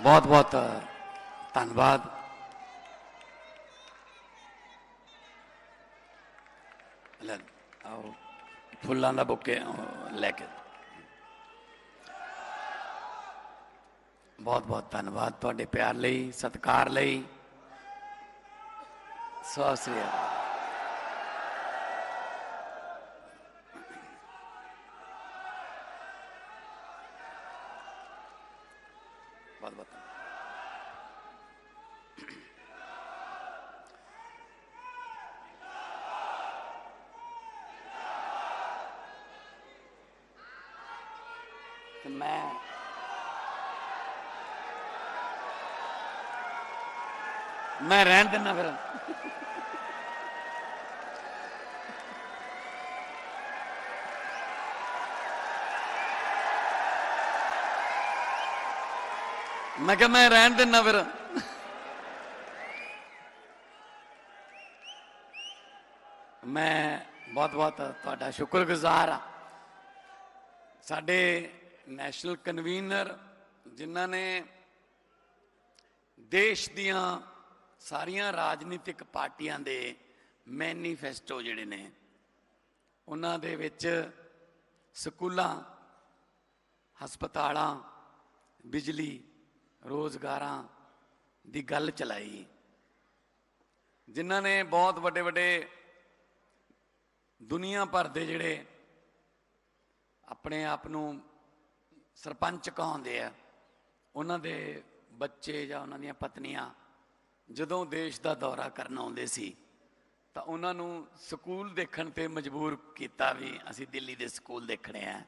ਬਹੁਤ ਬਹੁਤ ਧੰਨਵਾਦ ਲੈ ਆਓ ਫੁੱਲਾਂ ਦਾ ਬੁੱਕੇ ਅਹ, ਲੈ ਕੇ ਬਹੁਤ ਬਹੁਤ ਧੰਨਵਾਦ ਤੁਹਾਡੇ ਪਿਆਰ ਲਈ ਸਤਿਕਾਰ ਲਈ ਸਤਿ ਬਹੁਤ ਬਹੁਤ ਤੇ ਮੈਂ ਮੈਂ ਰਹਿਣ ਦਿੰਦਾ ਫਿਰ। ਮੈਂ ਕਿਹਾ ਮੈਂ ਰਹਿਣ ਦਿੰਦਾ ਫਿਰ। ਮੈਂ ਬਹੁਤ ਬਹੁਤ ਤੁਹਾਡਾ ਸ਼ੁਕਰਗੁਜ਼ਾਰ ਆ ਸਾਡੇ ਨੈਸ਼ਨਲ ਕਨਵੀਨਰ ਜਿਨ੍ਹਾਂ ਨੇ ਦੇਸ਼ ਦੀਆਂ ਸਾਰੀਆਂ ਰਾਜਨੀਤਿਕ ਪਾਰਟੀਆਂ ਦੇ ਮੈਨੀਫੈਸਟੋ ਜਿਹੜੇ ਨੇ, ਉਹਨਾਂ ਦੇ ਵਿੱਚ ਸਕੂਲਾਂ, ਹਸਪਤਾਲਾਂ, ਬਿਜਲੀ ਰੋਜ਼ਗਾਰਾਂ ਦੀ ਗੱਲ ਚਲਾਈ। ਜਿਨ੍ਹਾਂ ਨੇ ਬਹੁਤ ਵੱਡੇ ਵੱਡੇ ਦੁਨੀਆ ਭਰ ਦੇ ਜਿਹੜੇ ਆਪਣੇ ਆਪ ਨੂੰ ਸਰਪੰਚ ਕਹਾਉਂਦੇ ਆ, ਉਹਨਾਂ ਦੇ ਬੱਚੇ ਜਾਂ ਉਹਨਾਂ ਦੀਆਂ ਪਤਨੀਆਂ ਜਦੋਂ ਦੇਸ਼ ਦਾ ਦੌਰਾ ਕਰਨ ਆਉਂਦੇ ਸੀ, ਤਾਂ ਉਹਨਾਂ ਨੂੰ ਸਕੂਲ ਦੇਖਣ ਤੇ ਮਜਬੂਰ ਕੀਤਾ ਵੀ ਅਸੀਂ ਦਿੱਲੀ ਦੇ ਸਕੂਲ ਦੇਖਣੇ ਆ,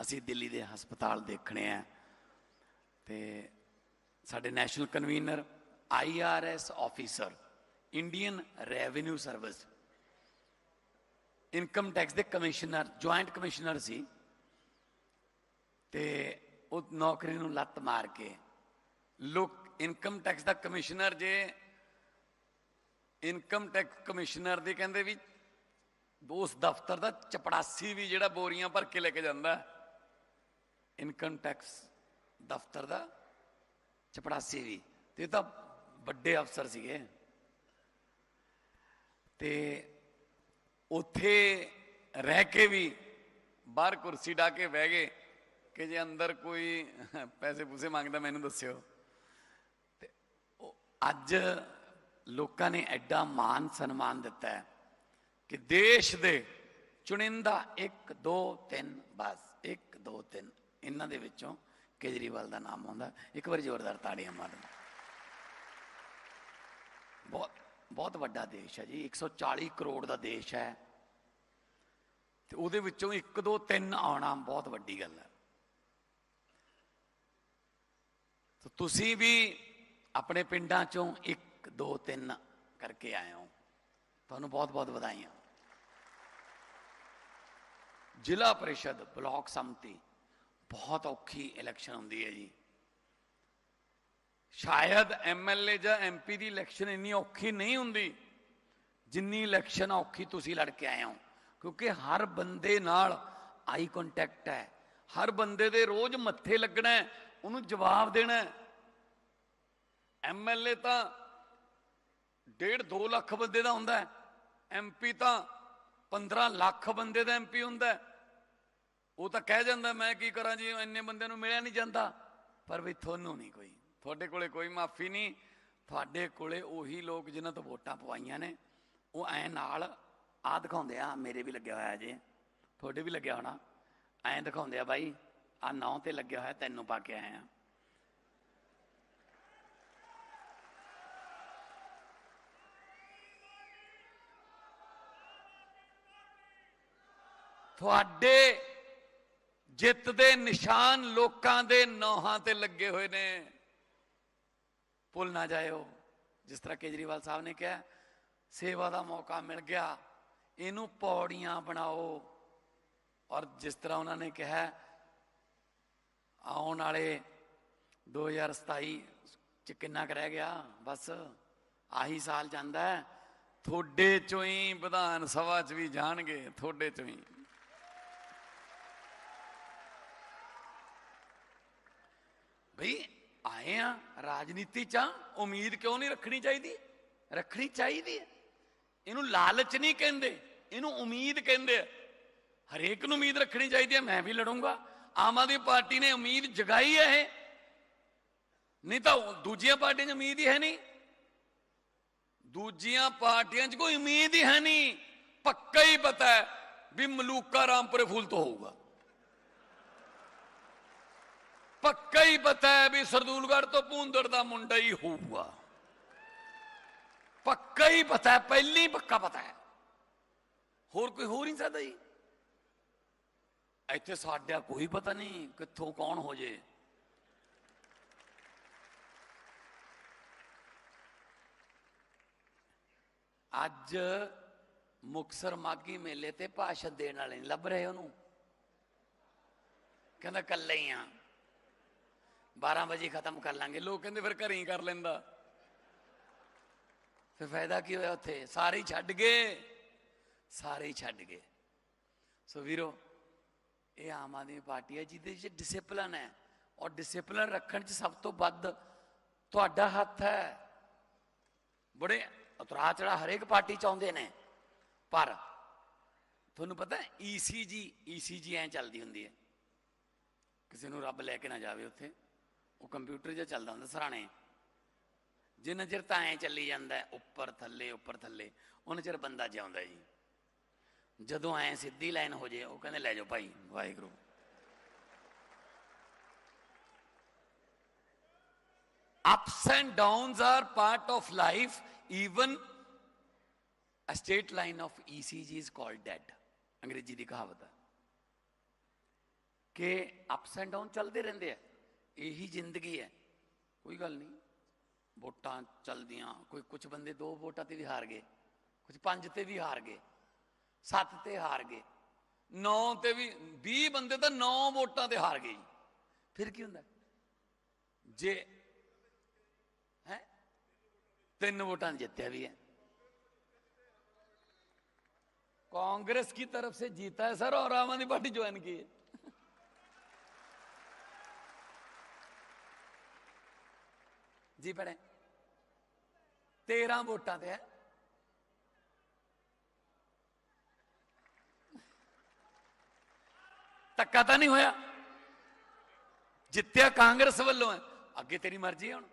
ਅਸੀਂ ਦਿੱਲੀ ਦੇ ਹਸਪਤਾਲ ਦੇਖਣੇ ਆ। ਤੇ ਸਾਡੇ national convener IRS officer Indian revenue service income tax ਦੇ ਕਮਿਸ਼ਨਰ ਜੁਆਇੰਟ ਕਮਿਸ਼ਨਰ ਸੀ। ਤੇ ਉਹ ਨੌਕਰੀ ਨੂੰ ਲੱਤ ਮਾਰ ਕੇ ਲੋਕ ਇਨਕਮ ਟੈਕਸ ਦਾ ਕਮਿਸ਼ਨਰ ਜੇ ਇਨਕਮ ਟੈਕਸ ਕਮਿਸ਼ਨਰ ਦੇ ਕਹਿੰਦੇ ਵੀ, ਉਸ ਦਫ਼ਤਰ ਦਾ ਚਪੜਾਸੀ ਵੀ ਜਿਹੜਾ ਬੋਰੀਆਂ ਭਰ ਕੇ ਲੈ ਕੇ ਜਾਂਦਾ ਇਨਕਮ ਟੈਕਸ ਦਫ਼ਤਰ ਦਾ ਚਪੜਾਸੀ ਵੀ, ਤੇ ਤਾਂ ਵੱਡੇ ਅਫਸਰ ਸੀਗੇ। ਤੇ ਉੱਥੇ ਰਹਿ ਕੇ ਵੀ ਬਾਹਰ ਕੁਰਸੀ ਢਾ ਕੇ ਬਹਿ ਗਏ ਕਿ ਜੇ ਅੰਦਰ ਕੋਈ ਪੈਸੇ ਪੂਸੇ ਮੰਗਦਾ ਮੈਨੂੰ ਦੱਸਿਓ। ਤੇ ਅੱਜ ਲੋਕਾਂ ਨੇ ਐਡਾ ਮਾਨ ਸਨਮਾਨ ਦਿੱਤਾ ਹੈ ਕਿ ਦੇਸ਼ ਦੇ ਚੁਣਿੰਦਾ 1 2 3 ਬਸ 1 2 3 ਇਹਨਾਂ ਦੇ ਵਿੱਚੋਂ ਕੇਜਰੀਵਾਲ ਦਾ ਨਾਮ ਆਉਂਦਾ। ਇੱਕ ਵਾਰੀ ਜ਼ੋਰਦਾਰ ਤਾੜੀਆਂ ਮਾਰਨ। ਬਹੁਤ ਬਹੁਤ ਵੱਡਾ ਦੇਸ਼ ਹੈ ਜੀ। 140 ਕਰੋੜ ਦਾ ਦੇਸ਼ ਹੈ। ਤੇ ਉਹਦੇ ਵਿੱਚੋਂ 1 2 3 ਆਉਣਾ ਬਹੁਤ ਵੱਡੀ ਗੱਲ ਹੈ। ਤਾਂ ਤੁਸੀਂ ਵੀ ਆਪਣੇ ਪਿੰਡਾਂ ਚੋਂ 1 2 3 ਕਰਕੇ ਆਏ ਹੋ। ਤੁਹਾਨੂੰ ਬਹੁਤ ਬਹੁਤ ਵਧਾਈਆਂ। ਜ਼ਿਲ੍ਹਾ ਪਰਿਸ਼ਦ ਬਲਾਕ ਸੰਮਤੀ ਬਹੁਤ ਔਖੀ ਇਲੈਕਸ਼ਨ ਹੁੰਦੀ ਹੈ ਜੀ। ਸ਼ਾਇਦ ਐਮਐਲਏ ਜਾਂ ਐਮਪੀ ਦੀ ਇਲੈਕਸ਼ਨ ਇੰਨੀ ਔਖੀ ਨਹੀਂ ਹੁੰਦੀ, ਜਿੰਨੀ ਇਲੈਕਸ਼ਨ ਔਖੀ ਤੁਸੀਂ ਲੜ ਕੇ ਆਏ ਹੋ। ਕਿਉਂਕਿ ਹਰ ਬੰਦੇ ਨਾਲ ਆਈ ਕੰਟੈਕਟ ਹੈ। ਹਰ ਬੰਦੇ ਦੇ ਰੋਜ਼ ਮੱਥੇ ਲੱਗਣਾ ਉਹਨੂੰ ਜਵਾਬ ਦੇਣਾ ਐਮਐਲਏ ਤਾਂ ਡੇਢ 2 ਲੱਖ ਬੰਦੇ ਦਾ ਹੁੰਦਾ ਹੈ ਐਮਪੀ ਤਾਂ 15 ਲੱਖ ਬੰਦੇ ਦਾ ਐਮਪੀ ਹੁੰਦਾ ਹੈ। ਉਹ ਤਾਂ ਕਹਿ ਜਾਂਦਾ, ਮੈਂ ਕੀ ਕਰਾਂ ਜੀ? ਇੰਨੇ ਬੰਦਿਆਂ ਨੂੰ ਮਿਲਿਆ ਨਹੀਂ ਜਾਂਦਾ। ਪਰ ਵੀ ਤੁਹਾਨੂੰ ਨਹੀਂ ਕੋਈ। ਤੁਹਾਡੇ ਕੋਲੇ ਕੋਈ ਮਾਫੀ ਨਹੀਂ। ਤੁਹਾਡੇ ਕੋਲੇ ਉਹੀ ਲੋਕ ਜਿਨ੍ਹਾਂ ਤੋਂ ਵੋਟਾਂ ਪਵਾਈਆਂ ਨੇ। ਉਹ ਐ ਨਾਲ ਆ ਦਿਖਾਉਂਦੇ ਆ, ਮੇਰੇ ਵੀ ਲੱਗਿਆ ਹੋਇਆ ਜੇ। ਤੁਹਾਡੇ ਵੀ ਲੱਗਿਆ ਹੋਣਾ। ਐਂ ਦਿਖਾਉਂਦੇ ਆ ਬਾਈ ਆ ਨੌ ਤੇ ਲੱਗਿਆ ਹੋਇਆ, ਤੈਨੂੰ ਪਾ ਕੇ ਆਏ ਆ। ਤੁਹਾਡੇ ਜਿੱਤ ਦੇ ਨਿਸ਼ਾਨ ਲੋਕਾਂ ਦੇ ਨੌਹਾਂ ਤੇ ਲੱਗੇ ਹੋਏ ਨੇ। ਭੁੱਲ ਨਾ ਜਾਇਓ, ਜਿਸ ਤਰ੍ਹਾਂ ਕੇਜਰੀਵਾਲ ਸਾਹਿਬ ਨੇ ਕਿਹਾ, ਸੇਵਾ ਦਾ ਮੌਕਾ ਮਿਲ ਗਿਆ, ਇਹਨੂੰ ਪੌੜੀਆਂ ਬਣਾਓ। ਔਰ ਜਿਸ ਤਰ੍ਹਾਂ ਉਹਨਾਂ ਨੇ ਕਿਹਾ, ਆਉਣ ਵਾਲੇ 2027 ਚ ਕਿੰਨਾ ਕੁ ਰਹਿ ਗਿਆ? ਬਸ ਆਹੀ ਸਾਲ ਜਾਂਦਾ ਹੈ। ਤੁਹਾਡੇ ਚੋਂ ਹੀ ਵਿਧਾਨ ਸਭਾ ਚ ਵੀ ਜਾਣਗੇ, ਤੁਹਾਡੇ ਚੋਂ ਹੀ। ਭਈ ਆਏ ਆ ਰਾਜਨੀਤੀ ਚ ਆਂ, ਉਮੀਦ ਕਿਉਂ ਨਹੀਂ ਰੱਖਣੀ ਚਾਹੀਦੀ? ਰੱਖਣੀ ਚਾਹੀਦੀ ਹੈ। ਇਹਨੂੰ ਲਾਲਚ ਨਹੀਂ ਕਹਿੰਦੇ ਇਹਨੂੰ ਉਮੀਦ ਕਹਿੰਦੇ ਹਰੇਕ ਨੂੰ ਉਮੀਦ ਰੱਖਣੀ ਚਾਹੀਦੀ ਹੈ ਮੈਂ ਵੀ ਲੜੂੰਗਾ। ਆਮ ਆਦਮੀ ਪਾਰਟੀ ਨੇ ਉਮੀਦ ਜਗਾਈ ਹੈ ਇਹ। ਨਹੀਂ ਤਾਂ ਦੂਜੀਆਂ ਪਾਰਟੀਆਂ 'ਚ ਉਮੀਦ ਹੀ ਹੈ ਨਹੀਂ। ਦੂਜੀਆਂ ਪਾਰਟੀਆਂ 'ਚ ਕੋਈ ਉਮੀਦ ਹੀ ਹੈ ਨਹੀਂ। ਪੱਕਾ ਹੀ ਪਤਾ ਹੈ ਵੀ ਮਲੂਕਾ ਰਾਮਪੁਰੇ ਫੂਲ ਤੋਂ ਹੋਊਗਾ। ਪੱਕਾ ਹੀ ਪਤਾ ਹੈ ਵੀ ਸਰਦੂਲਗੜ੍ਹ ਤੋਂ ਪੂੰਦੜ ਦਾ ਮੁੰਡਾ ਹੀ ਹੋਊਗਾ। ਪੱਕਾ ਹੀ ਪਤਾ ਹੈ, ਪਹਿਲੀ ਪੱਕਾ ਪਤਾ ਹੈ। ਹੋਰ ਕੋਈ ਹੋ ਨਹੀਂ ਸਕਦਾ ਜੀ। ਇੱਥੇ ਸਾਡਾ ਕੋਈ ਪਤਾ ਨਹੀਂ ਕਿੱਥੋਂ ਕੌਣ ਹੋ ਜੇ। ਅੱਜ ਮੁਕਸਰ ਮਾਗੀ ਮੇਲੇ ਤੇ ਭਾਸ਼ਣ ਦੇਣ ਵਾਲੇ ਨਹੀਂ ਲੱਭ ਰਹੇ ਉਹਨੂੰ? ਕਹਿੰਦਾ ਕੱਲੇ ਹੀ ਆ। 12 ਵਜੇ ਖਤਮ ਕਰ ਲਾਂਗੇ। ਲੋਕ ਕਹਿੰਦੇ, ਫਿਰ ਘਰੇ ਹੀ ਕਰ ਲੈਂਦਾ। ਫਿਰ ਫਾਇਦਾ ਕੀ ਹੋਇਆ ਉੱਥੇ? ਸਾਰੇ ਹੀ ਛੱਡ ਗਏ। ਸਾਰੇ ਹੀ ਛੱਡ ਗਏ। ਸੋ ਵੀਰੋ, ਇਹ ਆਮ ਆਦਮੀ ਪਾਰਟੀ ਹੈ, ਜਿਹਦੇ ਵਿੱਚ ਡਿਸਪਲਨ ਹੈ। ਔਰ ਡਿਸਪਲਨ ਰੱਖਣ 'ਚ ਸਭ ਤੋਂ ਵੱਧ ਤੁਹਾਡਾ ਹੱਥ ਹੈ। ਬੜੇ ਉਤਰਾ ਚੜਾ ਹਰੇਕ ਪਾਰਟੀ ਚਾਹੁੰਦੇ ਨੇ। ਪਰ ਤੁਹਾਨੂੰ ਪਤਾ ਹੈ ਈਸੀਜੀ ਈਸੀਜੀ ਐ ਚੱਲਦੀ ਹੁੰਦੀ ਹੈ। ਕਿਸੇ ਨੂੰ ਰੱਬ ਲੈ ਕੇ ਨਾ ਜਾਵੇ ਉੱਥੇ। ਉਹ ਕੰਪਿਊਟਰ ਜਿਹਾ ਚੱਲਦਾ ਹੁੰਦਾ ਸਰਾਣੇ। ਜਿੰਨਾ ਚਿਰ ਤਾਂ ਐ ਚੱਲੀ ਜਾਂਦਾ ਉੱਪਰ ਥੱਲੇ ਉੱਪਰ ਥੱਲੇ, ਉਹਨਾਂ ਚਿਰ ਬੰਦਾ ਜਿਉਂਦਾ ਜੀ। ਜਦੋਂ ਐ ਸਿੱਧੀ ਲਾਈਨ ਹੋ ਜੇ, ਉਹ ਕਹਿੰਦੇ, ਲੈ ਜਾਓ ਭਾਈ, Waheguru. Ups and downs are part of life, even a straight line of ecg is called dead. ਅੰਗਰੇਜ਼ੀ ਦੀ ਕਹਾਵਤ ਹੈ ਕਿ ਅਪਸ ਐਂਡ ਡਾਊਨ ਚੱਲਦੇ ਰਹਿੰਦੇ ਆ। ਇਹੀ ਜ਼ਿੰਦਗੀ ਹੈ ਕੋਈ ਗੱਲ ਨਹੀਂ ਵੋਟਾਂ ਚੱਲਦੀਆਂ ਕੋਈ ਕੁਝ ਬੰਦੇ ਦੋ ਵੋਟਾਂ ਤੇ ਵੀ ਹਾਰ ਗਏ ਕੁਝ ਪੰਜ ਤੇ ਵੀ ਹਾਰ ਗਏ ਸੱਤ ਤੇ ਹਾਰ ਗਏ 9 ਤੇ ਵੀ 20 ਬੰਦੇ ਤਾਂ 9 ਵੋਟਾਂ ਤੇ ਹਾਰ ਗਏ ਜੀ ਫਿਰ ਕੀ ਹੁੰਦਾ ਜੇ ਹੈ ਤਿੰਨ ਵੋਟਾਂ ਤੇ ਜਿੱਤਿਆ भी है कांग्रेस की तरफ से जीता है सर और आम आदमी पार्टी ज्वाइन की है ਜੀ ਭੈਣੇ 13 ਵੋਟਾਂ ਤੇ ਹੈ। ਧੱਕਾ ਤਾਂ ਨਹੀਂ ਹੋਇਆ। ਜਿੱਤਿਆ ਕਾਂਗਰਸ ਵੱਲੋਂ ਹੈ। ਅੱਗੇ ਤੇਰੀ ਮਰਜ਼ੀ ਹੈ ਹੁਣ।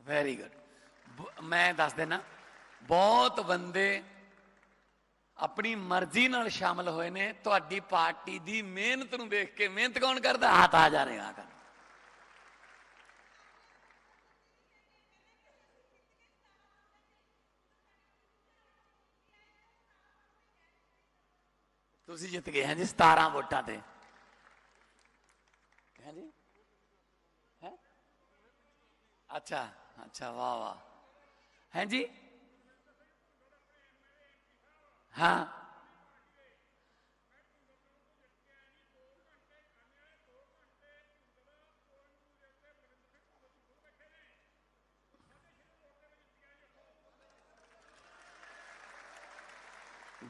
ਵੈਰੀ ਗੁੱਡ ਮੈਂ ਦੱਸ ਦੇਣਾ ਬਹੁਤ ਬੰਦੇ ਆਪਣੀ ਮਰਜ਼ੀ ਨਾਲ ਸ਼ਾਮਲ ਹੋਏ ਨੇ, ਤੁਹਾਡੀ ਪਾਰਟੀ ਦੀ ਮਿਹਨਤ ਨੂੰ ਦੇਖ ਕੇ ਮਿਹਨਤ ਕੌਣ ਕਰਦਾ? ਹੱਥ ਆ ਜਾ ਰਿਹਾ ਕਰ ਤੁਸੀਂ ਜਿੱਤ ਗਏ ਹਾਂ ਜੀ 17 ਵੋਟਾਂ ਤੇ। ਹੈ ਜੀ? ਹੈ? ਅੱਛਾ ਅੱਛਾ, ਵਾਹ ਵਾਹ। ਹੈ ਜੀ? ਹਾਂ।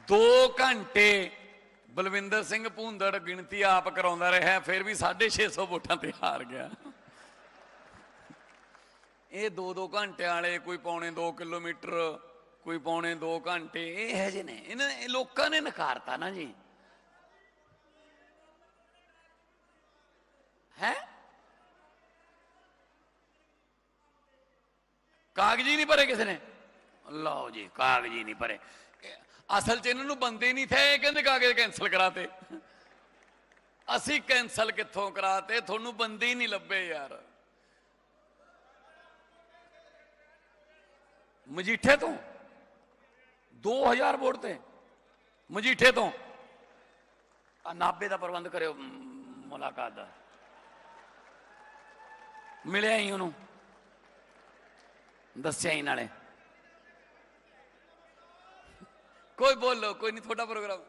ਦੋ ਘੰਟੇ ਬਲਵਿੰਦਰ ਸਿੰਘ ਭੂੰਦੜ ਗਿਣਤੀ ਆਪ ਕਰਾਉਂਦਾ ਰਿਹਾ, ਫਿਰ ਵੀ 650 ਵੋਟਾਂ ਤੇ ਹਾਰ ਗਿਆ। ਇਹ ਦੋ ਦੋ ਘੰਟੇ ਵਾਲੇ ਕੋਈ ਪੌਣੇ 2 ਕਿਲੋਮੀਟਰ ਕੋਈ ਪੌਣੇ 2 ਘੰਟੇ, ਇਹ ਹੈ ਜੇ ਨੇ। ਇਹਨਾਂ ਇਹ ਲੋਕਾਂ ਨੇ ਨਕਾਰਤਾ ਨਾ ਜੀ। ਹੈ? ਕਾਗਜ਼ੀ ਨਹੀਂ ਭਰੇ ਕਿਸੇ ਨੇ? ਲਓ ਜੀ, ਕਾਗਜ਼ੀ ਨਹੀਂ ਭਰੇ। ਅਸਲ 'ਚ ਇਹਨਾਂ ਨੂੰ ਬੰਦੇ ਨਹੀਂ ਥੇ, ਇਹ ਕਹਿੰਦੇ ਕਾਗਜ਼ ਕੈਨਸਲ ਕਰਾਤੇ। ਅਸੀਂ ਕੈਨਸਲ ਕਿੱਥੋਂ ਕਰਾਤੇ? ਤੁਹਾਨੂੰ ਬੰਦੇ ਹੀ ਨਹੀਂ ਲੱਭੇ ਯਾਰ। ਮਜੀਠੇ ਤੋਂ? 2000 ਵੋਟ ਤੇ, ਮਜੀਠੇ ਤੋਂ। ਆ ਨਾਬੇ ਦਾ ਪ੍ਰਬੰਧ ਕਰਿਓ ਮੁਲਾਕਾਤ ਦਾ। ਮਿਲਿਆ ਹੀ ਉਹਨੂੰ। ਦੱਸਿਆ ਹੀ ਨਾਲੇ। ਕੋਈ ਬੋਲੋ, ਕੋਈ ਨਹੀਂ, ਤੁਹਾਡਾ ਪ੍ਰੋਗਰਾਮ।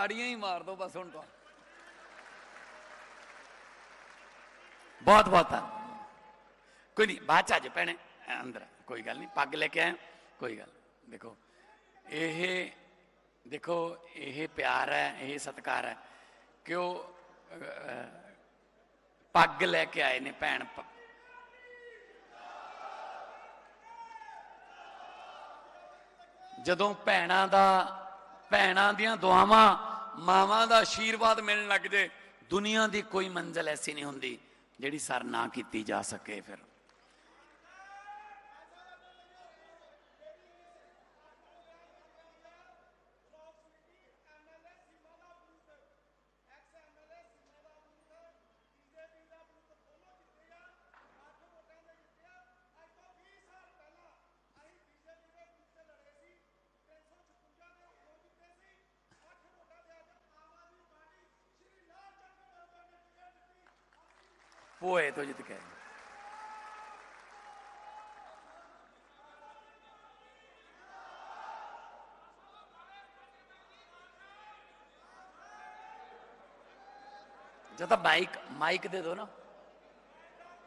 ਤਾੜੀਆਂ ਹੀ ਮਾਰ ਦੋ ਬਸ ਹੁਣ ਤਾਂ। ਬਹੁਤ ਬਹੁਤ ਕੋਈ ਨਹੀਂ, ਬਾਅਦ ਚ ਆ ਜਾ ਭੈਣੇ ਅੰਦਰ ਕੋਈ ਗੱਲ ਨਹੀਂ, ਪੱਗ ਲੈ ਕੇ ਆਏ ਕੋਈ ਗੱਲ ਦੇਖੋ, ਇਹ ਦੇਖੋ, ਇਹ ਪਿਆਰ ਹੈ, ਇਹ ਸਤਿਕਾਰ ਹੈ। ਕਿ ਉਹ ਪੱਗ ਲੈ ਕੇ ਆਏ ਨੇ ਭੈਣ ਜਦੋਂ ਭੈਣਾਂ ਦਾ, ਭੈਣਾਂ ਦੀਆਂ ਦੁਆਵਾਂ ਮਾਵਾਂ ਦਾ ਆਸ਼ੀਰਵਾਦ ਮਿਲਣ ਲੱਗ ਜੇ, ਦੁਨੀਆ ਦੀ ਕੋਈ ਮੰਜ਼ਲ ਐਸੀ ਨਹੀਂ ਹੁੰਦੀ ਜਿਹੜੀ ਸਰ ਨਾ ਕੀਤੀ ਜਾ ਸਕੇ ਫਿਰ। ਪੋਏ ਤੋਂ ਜਿੱਤ ਕੇ ਆਏ। ਜਦ ਤਾਂ ਮਾਈਕ ਮਾਈਕ ਦੇ ਦੋ ਨਾ।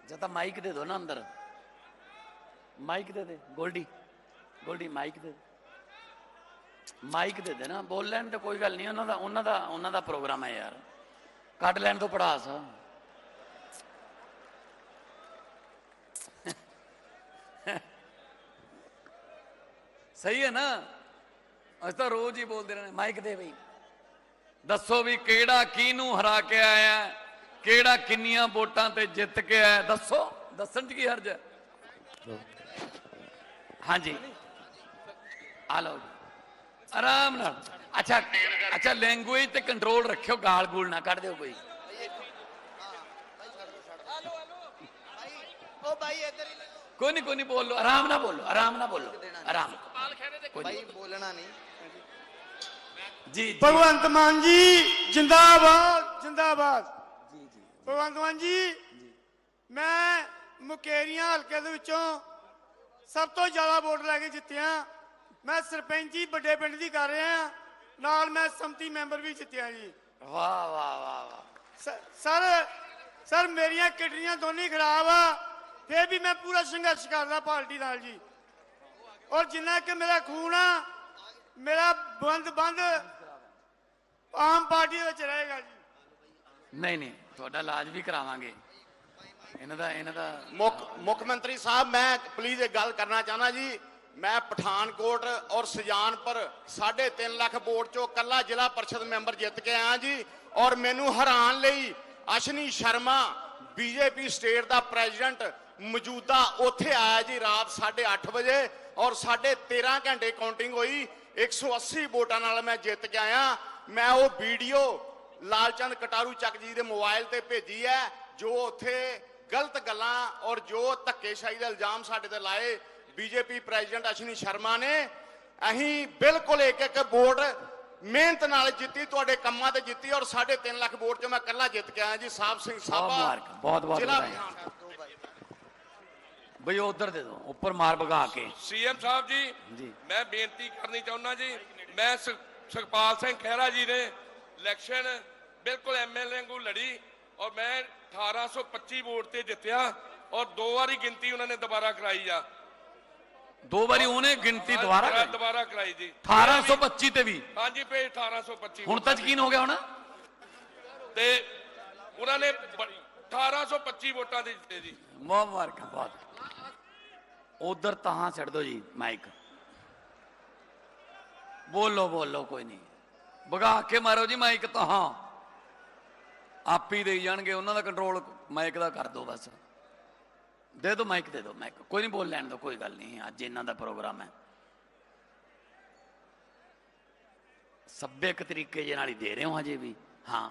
ਜਦ ਤਾਂ ਮਾਈਕ ਦੇ ਦੋ ਨਾ ਅੰਦਰ। ਮਾਈਕ ਦੇ ਦੇ, ਗੋਲਡੀ। ਗੋਲਡੀ, ਮਾਈਕ ਦੇ ਦੇ। ਮਾਈਕ ਦੇ ਦੇ ਨਾ। ਬੋਲ ਲੈਣ ਤੇ ਕੋਈ ਗੱਲ ਨਹੀਂ, ਉਹਨਾਂ ਦਾ ਉਹਨਾਂ ਦਾ ਉਹਨਾਂ ਦਾ ਪ੍ਰੋਗਰਾਮ ਹੈ ਯਾਰ। ਕੱਢ ਲੈਣ ਤੋਂ ਪੜਾਸ। ਸਹੀ ਹੈ ਨਾ? ਅਸੀਂ ਤਾਂ ਰੋਜ਼ ਹੀ ਬੋਲਦੇ ਰਹਿੰਦੇ ਮਾਈਕ ਦੇ ਬਈ। ਦੱਸੋ ਵੀ ਕਿਹੜਾ ਕਿਹਨੂੰ ਹਰਾ ਕੇ ਆਇਆ? ਕਿਹੜਾ ਕਿੰਨੀਆਂ ਵੋਟਾਂ ਤੇ ਜਿੱਤ ਕੇ ਆਇਆ ਦੱਸੋ ਦੱਸਣ ਚ ਕੀ ਹਰਜ ਹੈ? ਹਾਂਜੀ। ਆ ਲਓ। ਆਰਾਮ ਨਾਲ। ਅੱਛਾ ਅੱਛਾ ਲੈਂਗੁਏਜ ਤੇ ਕੰਟਰੋਲ ਰੱਖਿਓ ਗਾਲ ਗੂਲ ਨਾ ਕੱਢ ਦਿਓ ਕੋਈ। ਕੋਈ ਨਹੀਂ ਕੋਈ ਨਹੀਂ ਬੋਲੋ ਆਰਾਮ ਨਾਲ ਬੋਲੋ ਆਰਾਮ ਨਾਲ ਬੋਲੋ। ਆਰਾਮ ਕੋਈ ਭਾਈ ਬੋਲਣਾ ਨਹੀਂ। ਜੀ ਜੀ। ਭਗਵੰਤ ਮਾਨ ਜੀ ਜਿੰਦਾਬਾਦ ਜਿੰਦਾਬਾਦ। ਭਗਵੰਤ ਮਾਨ ਜੀ ਮੈਂ ਮੁਕੇਰੀਆਂ ਹਲਕੇ ਦੇ ਵਿੱਚੋਂ ਸਭ ਤੋਂ ਜ਼ਿਆਦਾ ਵੋਟ ਲੈ ਕੇ ਜਿੱਤਿਆ। ਮੈਂ ਸਰਪੰਚੀ ਵੱਡੇ ਪਿੰਡ ਦੀ ਕਰ ਰਿਹਾ ਨਾਲ ਮੈਂ ਸੰਮਤੀ ਮੈਂਬਰ ਵੀ ਜਿੱਤਿਆ ਜੀ। ਵਾਹ ਵਾਹ ਵਾਹ ਵਾਹ। ਸਰ ਸਰ ਮੇਰੀਆਂ ਕਿਡਨੀਆਂ ਦੋਨੇ ਖਰਾਬ ਆ। ਫਿਰ ਵੀ ਮੈਂ ਪੂਰਾ ਸੰਘਰਸ਼ ਕਰਦਾ ਪਾਰਟੀ ਨਾਲ ਜੀ। ਔਰ ਜਿੰਨਾ ਕਿ ਮੇਰਾ ਖੂਨ ਆ ਮੇਰਾ ਬੰਦ ਬੰਦ ਆਮ ਪਾਰਟੀ ਵਿੱਚ ਰਹੇਗਾ ਜੀ। ਨਹੀਂ ਨਹੀਂ ਤੁਹਾਡਾ ਇਲਾਜ ਵੀ ਕਰਾਵਾਂਗੇ। ਇਹਨਾਂ ਦਾ ਇਹਨਾਂ ਦਾ ਮੁੱਖ ਮੁੱਖ ਮੰਤਰੀ ਸਾਹਿਬ ਮੈਂ ਪਲੀਜ਼ ਇੱਕ ਗੱਲ ਕਰਨਾ ਚਾਹਨਾ ਜੀ। ਮੈਂ ਪਠਾਨਕੋਟ ਔਰ ਸੁਜਾਨਪੁਰ 3.5 ਲੱਖ ਵੋਟ ਚੋਂ ਕੱਲਾ ਜ਼ਿਲ੍ਹਾ ਪਰਿਸ਼ਦ ਮੈਂਬਰ ਜਿੱਤ ਕੇ ਆਇਆ ਜੀ। ਔਰ ਮੈਨੂੰ ਹਰਾਨ ਲਈ ਅਸ਼ਨੀ ਸ਼ਰਮਾ ਬੀਜੇਪੀ ਸਟੇਟ ਦਾ ਪ੍ਰੈਜ਼ੀਡੈਂਟ ਮੌਜੂਦਾ ਉੱਥੇ ਆਇਆ ਜੀ ਰਾਤ 8:30 ਵਜੇ। ਔਰ ਸਾਡੇ 13 ਘੰਟੇ ਕਾਊਂਟਿੰਗ ਹੋਈ 180 ਵੋਟਾਂ ਨਾਲ ਮੈਂ ਜਿੱਤ ਕੇ ਆਇਆ। ਮੈਂ ਉਹ ਵੀਡੀਓ ਲਾਲਚੰਦ ਕਟਾਰੂ ਚੱਕ ਜੀ ਦੇ ਮੋਬਾਈਲ ਤੇ ਭੇਜੀ ਹੈ ਜੋ ਉੱਥੇ ਗਲਤ ਗੱਲਾਂ ਔਰ ਜੋ ਧੱਕੇਸ਼ਾਹੀ ਦੇ ਇਲਜ਼ਾਮ ਸਾਡੇ ਤੇ ਲਾਏ। ਬੀਜੇਪੀ ਪ੍ਰੈਜ਼ੀਡੈਂਟ ਅਸ਼ਨੀ ਸ਼ਰਮਾ ਨੇ। ਅਸੀਂ ਬਿਲਕੁਲ ਇੱਕ ਇੱਕ ਵੋਟ ਮਿਹਨਤ ਨਾਲ ਜਿੱਤੀ ਤੁਹਾਡੇ ਕੰਮਾਂ ਤੇ ਜਿੱਤੀ ਔਰ 3.5 ਲੱਖ ਵੋਟ ਚੋਂ ਮੈਂ ਇਕੱਲਾ ਜਿੱਤ ਕੇ ਆਇਆ ਜੀ ਸਾਹਿਬ ਸਿੰਘ ਮੁਬਾਰਕ ਬਹੁਤ ਬਹੁਤ ਜ਼ਿਲ੍ਹਾ ਬਈ ਉਧਰ ਦੇ ਦਿਓ ਉੱਪਰ ਮਾਰ ਭਗਾ ਕੇ। ਸੀਐਮ ਸਾਹਿਬ ਜੀ। ਮੈਂ ਬੇਨਤੀ ਕਰਨੀ ਚਾਹੁੰਦਾ ਜੀ ਮੈਂ ਸੁਖਪਾਲ ਸਿੰਘ ਖਹਿਰਾ ਜੀ ਨੇ ਇਲੈਕਸ਼ਨ ਬਿਲਕੁਲ ਐਮਐਲਏ ਵਾਂਗੂ ਲੜੀ ਔਰ ਮੈਂ 1825 ਵੋਟ ਤੇ ਜਿੱਤਿਆ ਔਰ ਦੋ ਵਾਰੀ ਗਿਣਤੀ ਉਹਨਾਂ ਨੇ ਦੁਬਾਰਾ ਕਰਾਈ ਆ। ਦੋ ਵਾਰੀ ਉਹਨੇ ਗਿਣਤੀ ਦੁਬਾਰਾ ਹਾਂ, ਕਰੀ। ਦੁਬਾਰਾ ਕਰਾਈ ਜੀ। 1825 ਤੇ ਵੀ। ਹਾਂਜੀ ਪੇ 1825 ਹੁਣ ਤਾਂ ਯਕੀਨ ਹੋ ਗਿਆ ਹੋਣਾ? ਤੇ ਉਹਨਾਂ ਨੇ ਬ- 1825 ਵੋਟਾਂ ਦੇ ਜਿੱਤੇ ਜੀ। ਮੁਬਾਰਕਾਂ ਬਹੁਤ। ਉਧਰ ਤਾਂ ਛੱਡ ਦੋ ਜੀ ਮਾਈਕ ਬੋਲੋ ਬੋਲੋ, ਕੋਈ ਨਹੀਂ। ਭਗਾ ਕੇ ਮਾਰੋ ਜੀ ਮਾਈਕ ਤਹਾਂ। ਆਪ ਹੀ ਦੇਈ ਜਾਣਗੇ, ਉਹਨਾਂ ਦਾ ਕੰਟਰੋਲ ਮਾਈਕ ਦਾ ਕਰ ਦਿਓ ਬਸ। ਦੇ ਦਿਓ ਮਾਈਕ ਦੇ ਦਿਓ ਮਾਈਕ ਕੋਈ ਨਹੀਂ, ਬੋਲ ਲੈਣ ਦਿਓ, ਕੋਈ ਗੱਲ ਨਹੀਂ, ਅੱਜ ਇਹਨਾਂ ਦਾ ਪ੍ਰੋਗਰਾਮ ਹੈ। ਸੱਭਿਅਕ ਤਰੀਕੇ ਜੇ ਨਾਲ ਹੀ ਦੇ ਰਹੇ ਹੋ ਹਜੇ ਵੀ, ਹਾਂ।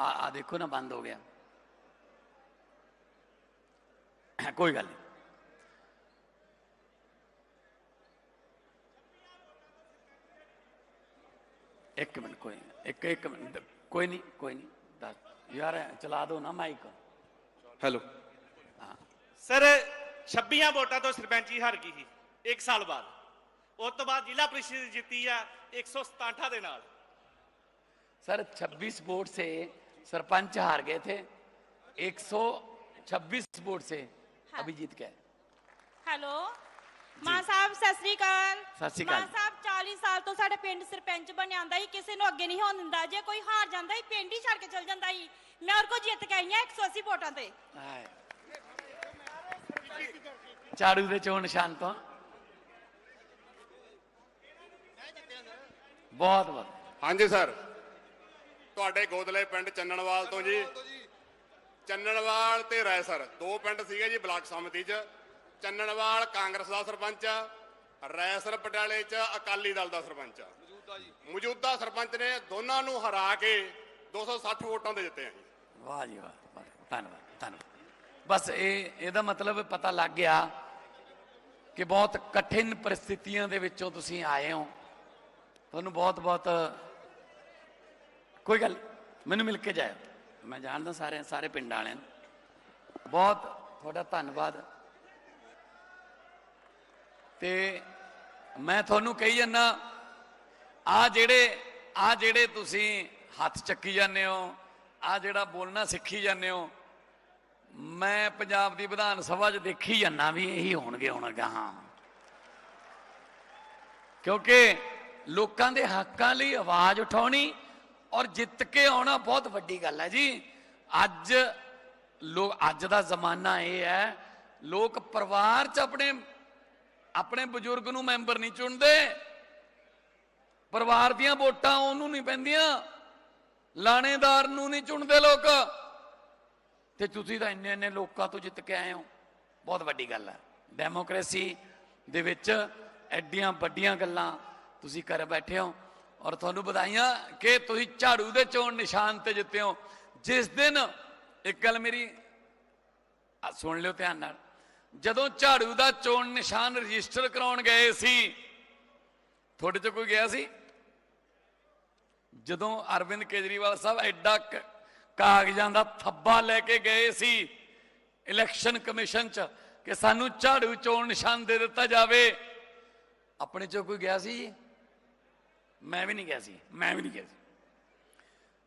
ਆ ਆ ਦੇਖੋ ਨਾ, ਬੰਦ ਹੋ ਗਿਆ। ਕੋਈ ਗੱਲ ਨਹੀਂ। ਇੱਕ ਮਿੰਟ ਕੋਈ ਨਹੀਂ ਇੱਕ ਇੱਕ ਮਿੰਟ ਕੋਈ ਨਹੀਂ ਕੋਈ ਨਹੀਂ ਦੱਸ ਯਾਰ ਚਲਾ ਦੋ ਨਾ ਮਾਈਕ ਹੈਲੋ ਸਰ 26 ਵੋਟਾਂ ਤੋਂ ਸਰਪੰਚੀ ਹਾਰ ਗਈ ਸੀ 1 ਸਾਲ ਬਾਅਦ ਉਸ ਤੋਂ ਬਾਅਦ ਜ਼ਿਲ੍ਹਾ ਪ੍ਰੀਸ਼ਦ ਜਿੱਤੀ ਆ 167 ਦੇ ਨਾਲ सर 26 वोट से सरपंच हार गए थे 126 वोट से अभी जीत गए ਹੈਲੋ ਮਾਂ ਸਾਹਿਬ ਸਤਿ ਸ੍ਰੀ ਅਕਾਲ। ਸਤਿ ਸ੍ਰੀ ਅਕਾਲ। ਮਾਂ ਸਾਹਿਬ 40 ਸਾਲ ਤੋਂ ਸਾਡੇ ਪਿੰਡ ਸਰਪੰਚ ਬਣਿਆ ਆਂਦਾ ਸੀ ਕਿਸੇ ਨੂੰ ਅੱਗੇ ਨਹੀਂ ਹੋਣ ਦਿੰਦਾ। ਜੇ ਕੋਈ ਹਾਰ ਜਾਂਦਾ ਸੀ ਪਿੰਡ ਹੀ ਛੱਡ ਕੇ ਚਲ ਜਾਂਦਾ ਸੀ। ਮੈਂ ਹੋਰ ਕੋ ਜਿੱਤ ਕੇ ਆਈ ਹਾਂ 180 ਵੋਟਾਂ ਤੇ। ਹਾਏ। ਝਾੜੂ ਦੇ ਚੋਣ ਨਿਸ਼ਾਨ ਤੋਂ। ਬਹੁਤ ਬਹੁਤ। ਹਾਂਜੀ ਸਰ। ਤੁਹਾਡੇ ਗੋਦਲੇ ਪਿੰਡ ਚੰਨਣਵਾਲ ਤੋਂ ਜੀ। ਚੰਨਣਵਾਲ ਤੇ ਰੈਸਰ ਦੋ ਪਿੰਡ ਸੀਗੇ ਜੀ ਬਲਾਕ ਸਮਿਤੀ 'ਚ। ਚੰਨਣਵਾਲ ਕਾਂਗਰਸ ਦਾ ਸਰਪੰਚ ਆ ਰੈਸਰ ਪਟਿਆਲੇ 'ਚ ਅਕਾਲੀ ਦਲ ਦਾ ਸਰਪੰਚ। ਆ ਮੌਜੂਦਾ ਸਰਪੰਚ ਨੇ ਦੋਨਾਂ ਨੂੰ ਹਰਾ ਕੇ 260 ਵੋਟਾਂ ਦੇ ਜਿੱਤੇ ਆ ਜੀ। ਵਾਹ ਜੀ ਵਾਹ। ਧੰਨਵਾਦ ਧੰਨਵਾਦ। ਬਸ ਇਹ ਇਹਦਾ ਮਤਲਬ ਪਤਾ ਲੱਗ ਗਿਆ ਕਿ ਬਹੁਤ ਕਠਿਨ ਪਰਿਸਥਿਤੀਆਂ ਦੇ ਵਿੱਚੋਂ ਤੁਸੀਂ ਆਏ ਹੋ। ਤੁਹਾਨੂੰ ਬਹੁਤ ਬਹੁਤ ਕੋਈ ਗੱਲ ਮੈਨੂੰ ਮਿਲ ਕੇ ਜਾਇਓ। ਮੈਂ ਜਾਣਦਾ ਸਾਰੇ ਸਾਰੇ ਪਿੰਡ ਵਾਲਿਆਂ ਨੂੰ। ਬਹੁਤ ਤੁਹਾਡਾ ਧੰਨਵਾਦ। ਤੇ ਮੈਂ ਤੁਹਾਨੂੰ ਕਹੀ ਜਾਂਦਾ, ਆ ਜਿਹੜੇ ਆ ਜਿਹੜੇ ਤੁਸੀਂ ਹੱਥ ਚੱਕੀ ਜਾਂਦੇ ਹੋ, ਆ ਜਿਹੜਾ ਬੋਲਣਾ ਸਿੱਖੀ ਜਾਂਦੇ ਹੋ, ਮੈਂ ਪੰਜਾਬ ਦੀ ਵਿਧਾਨ ਸਭਾ 'ਚ ਦੇਖੀ ਜਾਂਦਾ ਵੀ ਇਹੀ ਹੋਣਗੇ ਹੁਣ ਗਾਹਾਂ ਕਿਉਂਕਿ ਲੋਕਾਂ ਦੇ ਹੱਕਾਂ ਲਈ ਆਵਾਜ਼ ਉਠਾਉਣੀ ਔਰ ਜਿੱਤ ਕੇ ਆਉਣਾ ਬਹੁਤ ਵੱਡੀ ਗੱਲ ਹੈ ਜੀ। ਅੱਜ ਲੋਕ, ਅੱਜ ਦਾ ਜ਼ਮਾਨਾ ਇਹ ਹੈ, ਲੋਕ ਪਰਿਵਾਰ 'ਚ ਆਪਣੇ ਆਪਣੇ ਬਜ਼ੁਰਗ ਨੂੰ ਮੈਂਬਰ ਨਹੀਂ ਚੁਣਦੇ। ਪਰਿਵਾਰ ਦੀਆਂ ਵੋਟਾਂ ਉਹਨੂੰ ਨਹੀਂ ਪੈਂਦੀਆਂ। ਲਾਣੇਦਾਰ ਨੂੰ ਨਹੀਂ ਚੁਣਦੇ ਲੋਕ। ਤੇ ਤੁਸੀਂ ਤਾਂ ਇੰਨੇ ਇੰਨੇ ਲੋਕਾਂ ਤੋਂ ਜਿੱਤ ਕੇ ਆਏ ਹੋ। ਬਹੁਤ ਵੱਡੀ ਗੱਲ ਹੈ। ਡੈਮੋਕ੍ਰੇਸੀ ਦੇ ਵਿੱਚ ਐਡੀਆਂ ਵੱਡੀਆਂ ਗੱਲਾਂ ਤੁਸੀਂ ਕਰ ਬੈਠੇ ਹੋ। ਔਰ ਤੁਹਾਨੂੰ ਵਧਾਈਆਂ ਕਿ ਤੁਸੀਂ ਝਾੜੂ ਦੇ ਚੋਣ ਨਿਸ਼ਾਨ ਤੇ ਜਿੱਤੇ ਹੋ। ਜਿਸ ਦਿਨ ਇੱਕ ਗੱਲ ਮੇਰੀ ਸੁਣ ਲਿਓ ਧਿਆਨ ਨਾਲ। ਜਦੋਂ ਝਾੜੂ ਦਾ ਚੋਣ ਨਿਸ਼ਾਨ ਰਜਿਸਟਰ ਕਰਾਉਣ ਗਏ ਸੀ, ਤੁਹਾਡੇ ਚ ਕੋਈ ਗਿਆ ਸੀ? ਜਦੋਂ ਅਰਵਿੰਦ ਕੇਜਰੀਵਾਲ ਸਾਹਿਬ ਐਡਾ ਕਾਗਜ਼ਾਂ ਦਾ ਥੱਬਾ ਲੈ ਕੇ ਗਏ ਸੀ, ਇਲੈਕਸ਼ਨ ਕਮਿਸ਼ਨ ਚ, ਕਿ ਸਾਨੂੰ ਝਾੜੂ ਚੋਣ ਨਿਸ਼ਾਨ ਦੇ ਦਿੱਤਾ ਜਾਵੇ, ਆਪਣੇ ਚੋਂ ਕੋਈ ਗਿਆ ਸੀ ਜੀ? ਮੈਂ ਵੀ ਨਹੀਂ ਗਿਆ ਸੀ, ਮੈਂ ਵੀ ਨਹੀਂ ਗਿਆ ਸੀ।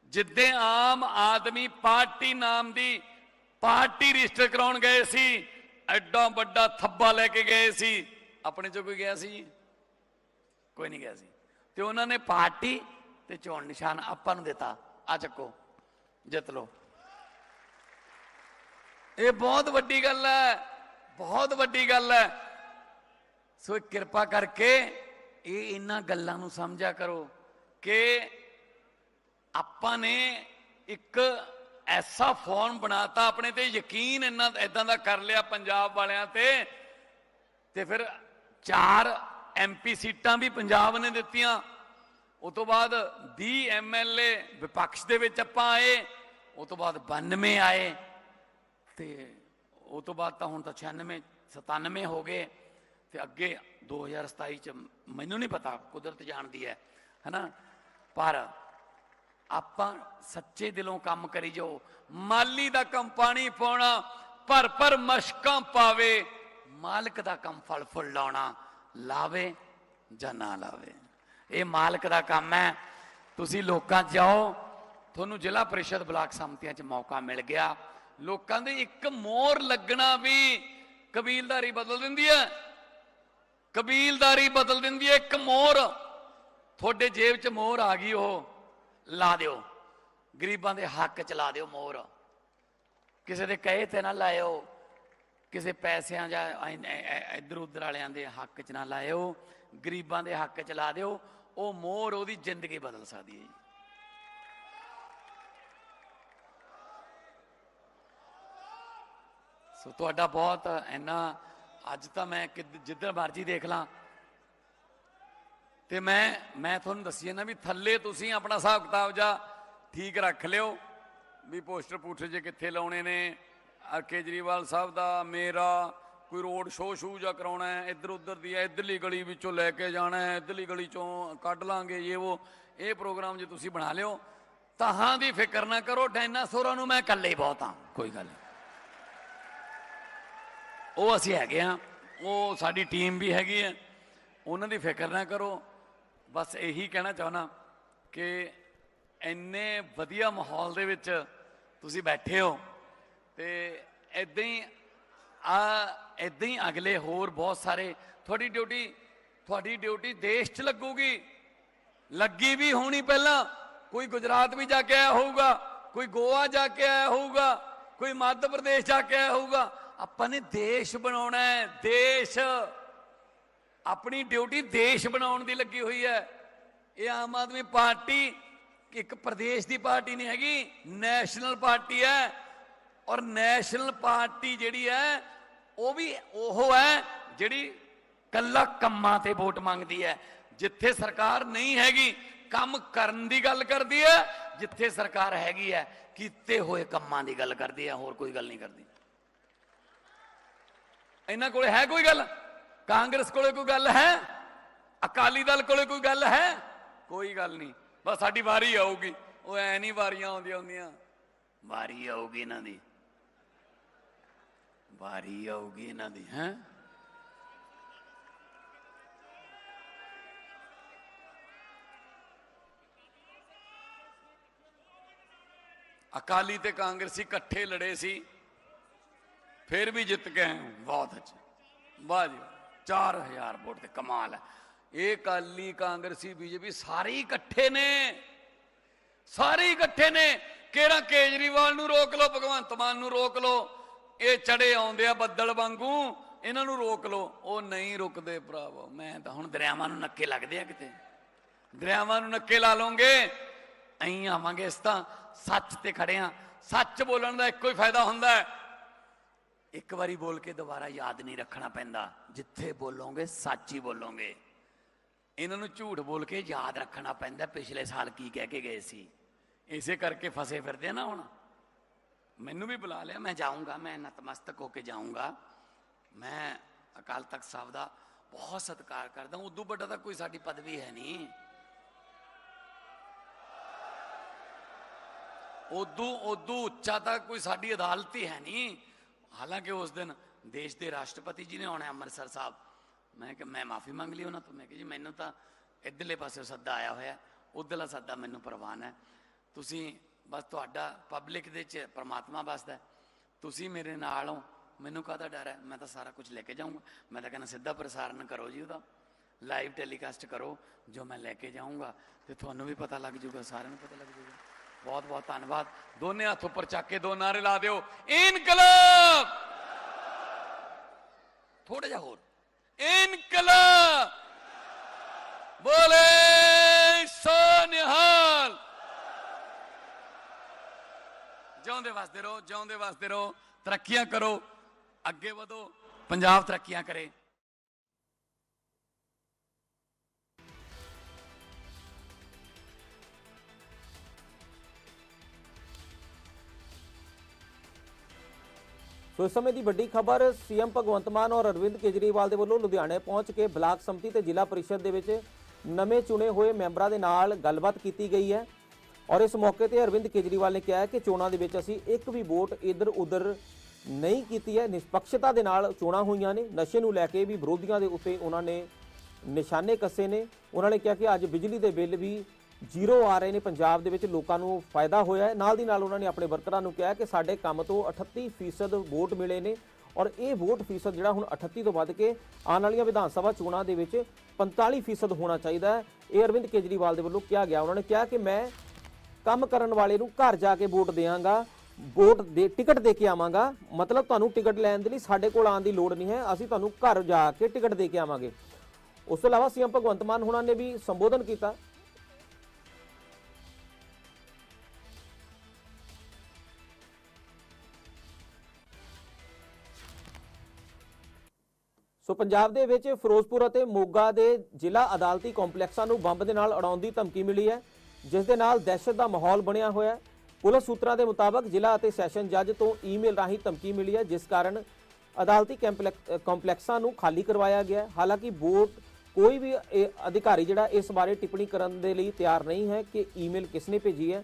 ਜਿੱਦੇ ਆਮ ਆਦਮੀ ਪਾਰਟੀ ਨਾਮ ਦੀ ਪਾਰਟੀ ਰਜਿਸਟਰ ਕਰਾਉਣ ਗਏ ਸੀ ਐਡਾ ਵੱਡਾ ਥੱਬਾ ਲੈ ਕੇ ਗਏ ਸੀ। ਆਪਣੇ ਚੋਂ ਕੋਈ ਗਿਆ ਸੀ? ਕੋਈ ਨਹੀਂ ਗਿਆ ਸੀ। ਤੇ ਉਹਨਾਂ ਨੇ ਪਾਰਟੀ ਤੇ ਚੋਣ ਨਿਸ਼ਾਨ ਆਪਾਂ ਨੂੰ ਦਿੱਤਾ। ਆ ਚੱਕੋ, ਜਿੱਤ ਲਓ। ਇਹ ਬਹੁਤ ਵੱਡੀ ਗੱਲ ਹੈ, ਬਹੁਤ ਵੱਡੀ ਗੱਲ ਹੈ। ਸੋ ਕਿਰਪਾ ਕਰਕੇ ਇਹ ਇਹਨਾਂ ਗੱਲਾਂ ਨੂੰ ਸਮਝਿਆ ਕਰੋ ਕਿ ਆਪਾਂ ਨੇ ਇੱਕ ਐਸਾ ਫੋਨ ਬਣਾਤਾ ਆਪਣੇ ਤੇ, ਯਕੀਨ ਇੰਨਾ ਇਦਾਂ ਦਾ ਕਰ ਲਿਆ ਪੰਜਾਬ ਵਾਲਿਆਂ ਤੇ। ਤੇ ਫਿਰ ਚਾਰ ਐਮਪੀ ਸੀਟਾਂ ਵੀ ਪੰਜਾਬ ਨੇ ਦਿੱਤੀਆਂ। ਉਸ ਤੋਂ ਬਾਅਦ 20 ਐਮਐਲਏ ਵਿਪਕਸ਼ ਦੇ ਵਿੱਚ ਆਪਾਂ ਆਏ। ਉਸ ਤੋਂ ਬਾਅਦ 92 ਆਏ। ਤੇ ਉਸ ਤੋਂ ਬਾਅਦ ਤਾਂ ਹੁਣ ਤਾਂ 96 97 ਹੋ ਗਏ। ਤੇ ਅੱਗੇ 2027 ਚ ਮੈਨੂੰ ਨਹੀਂ ਪਤਾ, ਕੁਦਰਤ ਜਾਣਦੀ ਹੈ, ਹਨਾ? ਪਰ ਆਪਾਂ ਸੱਚੇ ਦਿਲੋਂ ਕੰਮ ਕਰੀ ਜਾਓ। ਮਾਲੀ ਦਾ ਕੰਮ ਪਾਣੀ ਪਾਉਣਾ, ਭਰ ਭਰ ਮਸ਼ਕਾਂ ਪਾਵੇ, ਮਾਲਕ ਦਾ ਕੰਮ ਫਲ ਫੁੱਲ ਲਾਉਣਾ, ਲਾਵੇ ਜਾਂ ਨਾ ਲਾਵੇ। ਇਹ ਮਾਲਕ ਦਾ ਕੰਮ ਹੈ। ਤੁਸੀਂ ਲੋਕਾਂ 'ਚ ਜਾਓ, ਤੁਹਾਨੂੰ ਜ਼ਿਲ੍ਹਾ ਪਰਿਸ਼ਦ ਬਲਾਕ ਸੰਮਤੀਆਂ 'ਚ ਮੌਕਾ ਮਿਲ ਗਿਆ। ਲੋਕਾਂ ਦੇ ਇੱਕ ਮੋਹਰ ਲੱਗਣਾ ਵੀ ਕਬੀਲਦਾਰੀ ਬਦਲ ਦਿੰਦੀ ਹੈ। ਕਬੀਲਦਾਰੀ ਬਦਲ ਦਿੰਦੀ ਹੈ ਇੱਕ ਮੋਹਰ ਤੁਹਾਡੇ ਜੇਬ 'ਚ ਮੋਹਰ ਆ ਗਈ ਉਹ। ਲਾ ਦਿਓ। ਗਰੀਬਾਂ ਦੇ ਹੱਕ 'ਚ ਲਾ ਦਿਓ ਮੋਹਰ। ਕਿਸੇ ਦੇ ਕਹੇ ਤੇ ਨਾ ਲਾਇਓ। ਕਿਸੇ ਪੈਸਿਆਂ ਜਾਂ ਇੱਧਰ ਉਧਰ ਵਾਲਿਆਂ ਦੇ ਹੱਕ 'ਚ ਨਾ ਲਾਇਓ। ਗਰੀਬਾਂ ਦੇ ਹੱਕ 'ਚ ਲਾ ਦਿਓ। ਉਹ ਮੋਹਰ ਉਹਦੀ ਜ਼ਿੰਦਗੀ ਬਦਲ ਸਕਦੀ ਹੈ ਜੀ। ਸੋ ਤੁਹਾਡਾ ਬਹੁਤ ਇੰਨਾ, ਅੱਜ ਤਾਂ ਮੈਂ ਕਿੱਧ- ਜਿੱਧਰ ਮਰਜ਼ੀ ਦੇਖ ਲਾਂ। ਤੇ ਮੈਂ ਮੈਂ ਤੁਹਾਨੂੰ ਦੱਸੀ ਨਾ ਵੀ ਥੱਲੇ ਤੁਸੀਂ ਆਪਣਾ ਹਿਸਾਬ ਕਿਤਾਬ ਜਾ ਠੀਕ ਰੱਖ ਲਿਓ ਵੀ ਪੋਸਟਰ ਪੂਸਟਰ ਜੇ ਕਿੱਥੇ ਲਾਉਣੇ ਨੇ ਕੇਜਰੀਵਾਲ ਸਾਹਿਬ ਦਾ ਮੇਰਾ, ਕੋਈ ਰੋਡ ਸ਼ੋਅ ਸ਼ੂ ਜਾਂ ਕਰਾਉਣਾ ਹੈ, ਇੱਧਰ ਉੱਧਰ ਦੀ ਹੈ, ਇੱਧਰਲੀ ਗਲੀ ਵਿੱਚੋਂ ਲੈ ਕੇ ਜਾਣਾ ਹੈ, ਇੱਧਰਲੀ ਗਲੀ ਚੋਂ ਕੱਢ ਲਾਂਗੇ, ਇਹ ਉਹ, ਇਹ ਪ੍ਰੋਗਰਾਮ ਜੇ ਤੁਸੀਂ ਬਣਾ ਲਿਓ, ਤਾਹਾਂ ਦੀ ਫਿਕਰ ਨਾ ਕਰੋ, ਡਾਇਨਾਸੌਰਾਂ ਨੂੰ ਮੈਂ ਇਕੱਲੇ ਬਹੁਤ ਹਾਂ, ਕੋਈ ਗੱਲ ਨਹੀਂ। ਉਹ ਅਸੀਂ ਹੈਗੇ ਆ ਉਹ ਸਾਡੀ ਟੀਮ ਵੀ ਹੈਗੀ ਹੈ, ਉਹਨਾਂ ਦੀ ਫਿਕਰ ਨਾ ਕਰੋ ਬਸ ਇਹੀ ਕਹਿਣਾ ਚਾਹਣਾ ਕਿ ਇੰਨੇ ਵਧੀਆ ਮਾਹੌਲ ਦੇ ਵਿੱਚ ਤੁਸੀਂ ਬੈਠੇ ਹੋ ਤੇ ਇਦਾਂ ਹੀ ਆ ਇਦਾਂ ਹੀ ਅਗਲੇ ਹੋਰ ਬਹੁਤ ਸਾਰੇ, ਤੁਹਾਡੀ ਡਿਊਟੀ ਤੁਹਾਡੀ ਡਿਊਟੀ ਦੇਸ਼ 'ਚ ਲੱਗੂਗੀ। ਲੱਗੀ ਵੀ ਹੋਣੀ ਪਹਿਲਾਂ, ਕੋਈ ਗੁਜਰਾਤ ਵੀ ਜਾ ਕੇ ਆਇਆ ਹੋਊਗਾ, ਕੋਈ ਗੋਆ ਜਾ ਕੇ ਆਇਆ ਹੋਊਗਾ, ਕੋਈ ਮੱਧ ਪ੍ਰਦੇਸ਼ ਜਾ ਕੇ ਆਇਆ ਹੋਊਗਾ। ਆਪਾਂ ਨੇ ਦੇਸ਼ ਬਣਾਉਣਾ ਹੈ, ਦੇਸ਼। ਆਪਣੀ ਡਿਊਟੀ ਦੇਸ਼ ਬਣਾਉਣ ਦੀ ਲੱਗੀ ਹੋਈ ਹੈ। ਇਹ ਆਮ ਆਦਮੀ ਪਾਰਟੀ ਇੱਕ ਪ੍ਰਦੇਸ਼ ਦੀ ਪਾਰਟੀ ਨਹੀਂ ਹੈਗੀ, ਨੈਸ਼ਨਲ ਪਾਰਟੀ ਹੈ। ਔਰ ਨੈਸ਼ਨਲ ਪਾਰਟੀ ਜਿਹੜੀ ਹੈ, ਉਹ ਵੀ ਉਹ ਹੈ ਜਿਹੜੀ ਕੱਲਾ ਕੰਮਾਂ ਤੇ ਵੋਟ ਮੰਗਦੀ ਹੈ। ਜਿੱਥੇ ਸਰਕਾਰ ਨਹੀਂ ਹੈਗੀ, ਕੰਮ ਕਰਨ ਦੀ ਗੱਲ ਕਰਦੀ ਹੈ, ਜਿੱਥੇ ਸਰਕਾਰ ਹੈਗੀ ਹੈ, ਕੀਤੇ ਹੋਏ ਕੰਮਾਂ ਦੀ ਗੱਲ ਕਰਦੀ ਹੈ, ਹੋਰ ਕੋਈ ਗੱਲ ਨਹੀਂ ਕਰਦੀ। ਇਹਨਾਂ ਕੋਲੇ ਹੈ ਕੋਈ ਗੱਲ? ਕਾਂਗਰਸ ਕੋਲੇ ਕੋਈ ਗੱਲ ਹੈ? ਅਕਾਲੀ ਦਲ ਕੋਲੇ ਕੋਈ ਗੱਲ ਹੈ? ਕੋਈ ਗੱਲ ਨਹੀਂ। ਬਸ ਸਾਡੀ ਵਾਰੀ ਆਊਗੀ। ਉਹ ਐ ਨਹੀਂ ਵਾਰੀਆਂ ਆਉਂਦੀਆਂ ਹੁੰਦੀਆਂ। ਵਾਰੀ ਆਊਗੀ ਇਹਨਾਂ ਦੀ। ਵਾਰੀ ਆਊਗੀ ਇਹਨਾਂ ਦੀ, ਹੈ? ਅਕਾਲੀ ਤੇ ਕਾਂਗਰਸੀ ਇਕੱਠੇ ਲੜੇ ਸੀ। ਫਿਰ ਵੀ ਜਿੱਤ ਗਏ ਬਹੁਤ ਅੱਛਾ ਵਾਹ ਜੀ 4000 ਵੋਟ ਤੇ ਕਮਾਲ ਹੈ। ਇਹ ਕਾਲੀ ਕਾਂਗਰਸੀ, ਬੀਜੇਪੀ ਸਾਰੇ ਇਕੱਠੇ ਨੇ। ਸਾਰੇ ਇਕੱਠੇ ਨੇ। ਕਿਹੜਾ ਕੇਜਰੀਵਾਲ ਨੂੰ ਰੋਕ ਲਓ, ਭਗਵੰਤ ਮਾਨ ਨੂੰ ਰੋਕ ਲਓ। ਇਹ ਚੜੇ ਆਉਂਦੇ ਆ ਬੱਦਲ ਵਾਂਗੂ, ਇਹਨਾਂ ਨੂੰ ਰੋਕ ਲਓ। ਉਹ ਨਹੀਂ ਰੁਕਦੇ ਭਰਾਵੋ। ਮੈਂ ਤਾਂ ਹੁਣ ਦਰਿਆਵਾਂ ਨੂੰ ਨੱਕੇ ਲੱਗਦੇ ਆ ਕਿਤੇ। ਦਰਿਆਵਾਂ ਨੂੰ ਨੱਕੇ ਲਾ ਲਓਗੇ, ਐਂ ਆਵਾਂਗੇ ਇਸ ਤਾਂ। ਸੱਚ ਤੇ ਖੜੇ ਆ। ਸੱਚ ਬੋਲਣ ਦਾ ਇੱਕੋ ਹੀ ਫਾਇਦਾ ਹੁੰਦਾ ਹੈ। ਇੱਕ ਵਾਰੀ ਬੋਲ ਕੇ ਦੁਬਾਰਾ ਯਾਦ ਨਹੀਂ ਰੱਖਣਾ ਪੈਂਦਾ। ਜਿੱਥੇ ਬੋਲੋਗੇ, ਸੱਚ ਹੀ ਬੋਲੋਗੇ। ਇਹਨਾਂ ਨੂੰ ਝੂਠ ਬੋਲ ਕੇ ਯਾਦ ਰੱਖਣਾ ਪੈਂਦਾ, ਪਿਛਲੇ ਸਾਲ ਕੀ ਕਹਿ ਕੇ ਗਏ ਸੀ। ਇਸੇ ਕਰਕੇ ਫਸੇ ਫਿਰਦੇ ਨਾ ਹੁਣ। ਮੈਨੂੰ ਵੀ ਬੁਲਾ ਲਿਆ, ਮੈਂ ਜਾਊਂਗਾ, ਮੈਂ ਨਤਮਸਤਕ ਹੋ ਕੇ ਜਾਊਂਗਾ। ਮੈਂ ਅਕਾਲ ਤਖਤ ਸਾਹਿਬ ਦਾ ਬਹੁਤ ਸਤਿਕਾਰ ਕਰਦਾ ਉਦੋਂ ਵੱਡਾ ਤਾਂ ਕੋਈ ਸਾਡੀ ਪਦਵੀ ਹੈ ਨਹੀਂ। ਉਦੋਂ ਉਦੋਂ ਉੱਚਾ ਤਾਂ ਕੋਈ ਸਾਡੀ ਅਦਾਲਤ ਹੀ ਹੈ ਨਹੀਂ। ਹਾਲਾਂਕਿ ਉਸ ਦਿਨ ਦੇਸ਼ ਦੇ ਰਾਸ਼ਟਰਪਤੀ ਜੀ ਨੇ ਆਉਣਾ ਅੰਮ੍ਰਿਤਸਰ ਸਾਹਿਬ। ਮੈਂ ਕਿ ਮੈਂ ਮਾਫੀ ਮੰਗ ਲਈ ਉਹਨਾਂ ਤੋਂ। ਮੈਂ ਕਿ ਜੀ, ਮੈਨੂੰ ਤਾਂ ਇੱਧਰਲੇ ਪਾਸੇ ਸੱਦਾ ਆਇਆ ਹੋਇਆ ਉਧਰਲਾ ਸੱਦਾ ਮੈਨੂੰ ਪ੍ਰਵਾਨ ਹੈ। ਤੁਸੀਂ ਬਸ ਤੁਹਾਡਾ ਪਬਲਿਕ ਦੇ ਚ ਪਰਮਾਤਮਾ ਵਸਦਾ ਤੁਸੀਂ ਮੇਰੇ ਨਾਲ ਹੋ। ਮੈਨੂੰ ਕਾਹਦਾ ਡਰ ਹੈ? ਮੈਂ ਤਾਂ ਸਾਰਾ ਕੁਝ ਲੈ ਕੇ ਜਾਊਂਗਾ। ਮੈਂ ਤਾਂ ਕਹਿੰਦਾ, ਸਿੱਧਾ ਪ੍ਰਸਾਰਣ ਕਰੋ ਜੀ ਉਹਦਾ। ਲਾਈਵ ਟੈਲੀਕਾਸਟ ਕਰੋ। ਜੋ ਮੈਂ ਲੈ ਕੇ ਜਾਊਂਗਾ ਤੇ ਤੁਹਾਨੂੰ ਵੀ ਪਤਾ ਲੱਗ ਜਾਊਗਾ, ਸਾਰਿਆਂ ਨੂੰ ਪਤਾ ਲੱਗ ਜਾਊਗਾ। ਬਹੁਤ ਬਹੁਤ ਧੰਨਵਾਦ। ਦੋਨੇ ਹੱਥ ਉੱਪਰ ਚੱਕ ਕੇ ਦੋ ਨਾਰੇ ਲਾ ਦਿਓ। ਇਨਕਲਾਬ! ਥੋੜਾ ਜਿਹਾ ਹੋਰ। ਇਨਕਲਾਬ! ਬੋਲੇ ਸੋਨਿਹਾਲ! ਜਿਉਂਦੇ ਵਸਦੇ ਰਹੋ, ਜਿਉਂਦੇ ਵਸਦੇ ਰਹੋ। ਤਰੱਕੀਆਂ ਕਰੋ। ਅੱਗੇ ਵਧੋ। ਪੰਜਾਬ ਤਰੱਕੀਆਂ ਕਰੇ। ਸੋ ਇਸ ਸਮੇਂ ਦੀ ਵੱਡੀ ਖਬਰ, ਸੀਐਮ ਭਗਵੰਤ ਮਾਨ ਔਰ ਅਰਵਿੰਦ ਕੇਜਰੀਵਾਲ ਦੇ ਵੱਲੋਂ ਲੁਧਿਆਣੇ ਪਹੁੰਚ ਕੇ ਬਲਾਕ ਸੰਮਤੀ ਤੇ ਜ਼ਿਲ੍ਹਾ ਪਰਿਸ਼ਦ ਦੇ ਵਿੱਚ ਨਵੇਂ ਚੁਣੇ ਹੋਏ ਮੈਂਬਰਾਂ ਦੇ ਨਾਲ ਗੱਲਬਾਤ ਕੀਤੀ ਗਈ ਹੈ। ਔਰ ਇਸ ਮੌਕੇ ਤੇ ਅਰਵਿੰਦ ਕੇਜਰੀਵਾਲ ਨੇ ਕਿਹਾ ਕਿ ਚੋਣਾਂ ਦੇ ਵਿੱਚ ਅਸੀਂ ਇੱਕ ਵੀ ਵੋਟ ਇੱਧਰ ਉੱਧਰ ਨਹੀਂ ਕੀਤੀ ਹੈ। ਨਿਸ਼ਪਕਸ਼ਤਾ ਦੇ ਨਾਲ ਚੋਣਾਂ ਹੋਈਆਂ ਨੇ। ਨਸ਼ੇ ਨੂੰ ਲੈ ਕੇ ਵੀ ਵਿਰੋਧੀਆਂ ਦੇ ਉੱਤੇ ਉਹਨਾਂ ਨੇ ਨਿਸ਼ਾਨੇ ਕੱਸੇ ਨੇ। ਉਹਨਾਂ ਨੇ ਕਿਹਾ ਕਿ ਅੱਜ ਬਿਜਲੀ ਦੇ ਬਿੱਲ ਵੀ ਜ਼ੀਰੋ ਆ ਰਹੇ ਨੇ, ਪੰਜਾਬ ਦੇ ਵਿੱਚ ਲੋਕਾਂ ਨੂੰ ਫਾਇਦਾ ਹੋਇਆ ਹੈ। ਨਾਲ ਦੀ ਨਾਲ ਉਹਨਾਂ ਨੇ ਆਪਣੇ ਵਰਕਰਾਂ ਨੂੰ ਕਿਹਾ ਕਿ ਸਾਡੇ ਕੰਮ ਤੋਂ 38% ਵੋਟ ਮਿਲੇ ਨੇ ਔਰ ਇਹ ਵੋਟ ਫੀਸਦ ਜਿਹੜਾ ਹੁਣ 38 ਤੋਂ ਵੱਧ ਕੇ ਆਉਣ ਵਾਲੀਆਂ ਵਿਧਾਨ ਸਭਾ ਚੋਣਾਂ ਦੇ ਵਿੱਚ 45% ਹੋਣਾ ਚਾਹੀਦਾ ਹੈ। ਇਹ ਅਰਵਿੰਦ ਕੇਜਰੀਵਾਲ ਦੇ ਵੱਲੋਂ ਕਿਹਾ ਗਿਆ। ਉਹਨਾਂ ਨੇ ਕਿਹਾ ਕਿ ਮੈਂ ਕੰਮ ਕਰਨ ਵਾਲੇ ਨੂੰ ਘਰ ਜਾ ਕੇ ਵੋਟ ਦੇਵਾਂਗਾ ਵੋਟ ਦੇ, ਟਿਕਟ ਦੇ ਕੇ ਆਵਾਂਗਾ। ਮਤਲਬ ਤੁਹਾਨੂੰ ਟਿਕਟ ਲੈਣ ਦੇ ਲਈ ਸਾਡੇ ਕੋਲ ਆਉਣ ਦੀ ਲੋੜ ਨਹੀਂ ਹੈ। ਅਸੀਂ ਤੁਹਾਨੂੰ ਘਰ ਜਾ ਕੇ ਟਿਕਟ ਦੇ ਕੇ ਆਵਾਂਗੇ। ਉਸ ਤੋਂ ਇਲਾਵਾ ਸੀਐਮ ਭਗਵੰਤ ਮਾਨ ਹੋਣਾ ਨੇ ਵੀ ਸੰਬੋਧਨ ਕੀਤਾ। ਸੋ ਪੰਜਾਬ ਦੇ ਵਿੱਚ ਫਿਰੋਜ਼ਪੁਰ ਅਤੇ ਮੋਗਾ ਦੇ ਜ਼ਿਲ੍ਹਾ ਅਦਾਲਤੀ ਕੰਪਲੈਕਸਾਂ ਨੂੰ ਬੰਬ ਦੇ ਨਾਲ ਉਡਾਉਣ ਦੀ ਧਮਕੀ ਮਿਲੀ ਹੈ, ਜਿਸ ਦੇ ਨਾਲ ਦਹਿਸ਼ਤ ਦਾ ਮਾਹੌਲ ਬਣਿਆ ਹੋਇਆ ਹੈ। ਪੁਲਿਸ ਸੂਤਰਾਂ ਦੇ ਮੁਤਾਬਕ ਜ਼ਿਲ੍ਹਾ ਅਤੇ ਸੈਸ਼ਨ ਜੱਜ ਤੋਂ ਈਮੇਲ ਰਾਹੀਂ ਧਮਕੀ ਮਿਲੀ ਹੈ, ਜਿਸ ਕਾਰਨ ਅਦਾਲਤੀ ਕੰਪਲੈਕ- ਕੰਪਲੈਕਸਾਂ ਨੂੰ ਖਾਲੀ ਕਰਵਾਇਆ ਗਿਆ ਹਾਲਾਂਕਿ ਬੋਰਡ ਕੋਈ ਵੀ ਅਧਿਕਾਰੀ ਜਿਹੜਾ ਇਸ ਬਾਰੇ ਟਿੱਪਣੀ ਕਰਨ ਦੇ ਲਈ ਤਿਆਰ ਨਹੀਂ ਹੈ ਕਿ ਈਮੇਲ ਕਿਸਨੇ ਭੇਜੀ ਹੈ